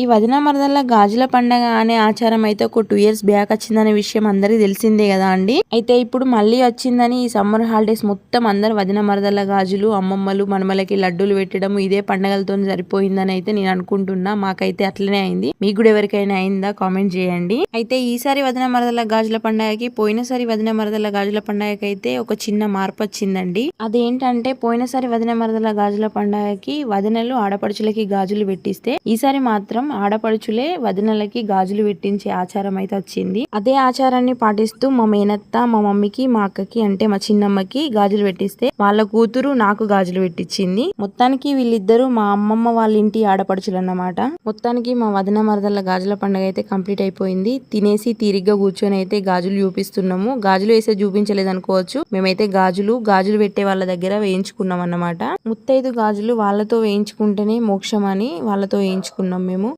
ఈ వదిన మరదల గాజుల పండగ అనే ఆచారం అయితే ఒక టూ ఇయర్స్ బ్యాక్ వచ్చిందనే విషయం అందరికీ తెలిసిందే కదా అండి. అయితే ఇప్పుడు మళ్ళీ వచ్చిందని ఈ సమ్మర్ హాలిడేస్ మొత్తం అందరు వదిన మరదల గాజులు అమ్మమ్మలు మనమలకి లడ్డూలు పెట్టడం ఇదే పండగలతో సరిపోయిందని అయితే నేను అనుకుంటున్నా. మాకైతే అట్లనే అయింది. మీకు కూడా ఎవరికైనా అయిందా కామెంట్ చేయండి. అయితే ఈసారి వదిన మరదల గాజుల పండగకి పోయినసారి వదిన మరదల గాజుల పండగకి అయితే ఒక చిన్న మార్పు వచ్చిందండి. అదేంటంటే పోయినసారి వదిన మరదల గాజుల పండగకి వదినలు ఆడపడుచులకి గాజులు పెట్టిస్తే ఈసారి మాత్రం ఆడపడుచులే వదినలకి గాజులు పెట్టించే ఆచారం అయితే వచ్చింది. అదే ఆచారాన్ని పాటిస్తూ మా మేనత్త మా మమ్మీకి మా అక్కకి అంటే మా చిన్నమ్మకి గాజులు పెట్టిస్తే వాళ్ళ కూతురు నాకు గాజులు పెట్టించింది మొత్తానికి వీళ్ళిద్దరూ మా అమ్మమ్మ వాళ్ళ ఇంటి ఆడపడుచులు అన్నమాట మొత్తానికి మా వదిన మరదల గాజుల పండుగ అయితే కంప్లీట్ అయిపోయింది. తినేసి తీరిగ్గా కూర్చొని అయితే గాజులు చూపిస్తున్నాము. గాజులు వేసే చూపించలేదు అనుకోవచ్చు. మేమైతే గాజులు గాజులు పెట్టే వాళ్ళ దగ్గర వేయించుకున్నాం అన్నమాట ముత్తైదు గాజులు వాళ్ళతో వేయించుకుంటేనే మోక్షం అని వాళ్ళతో వేయించుకున్నాం మేము.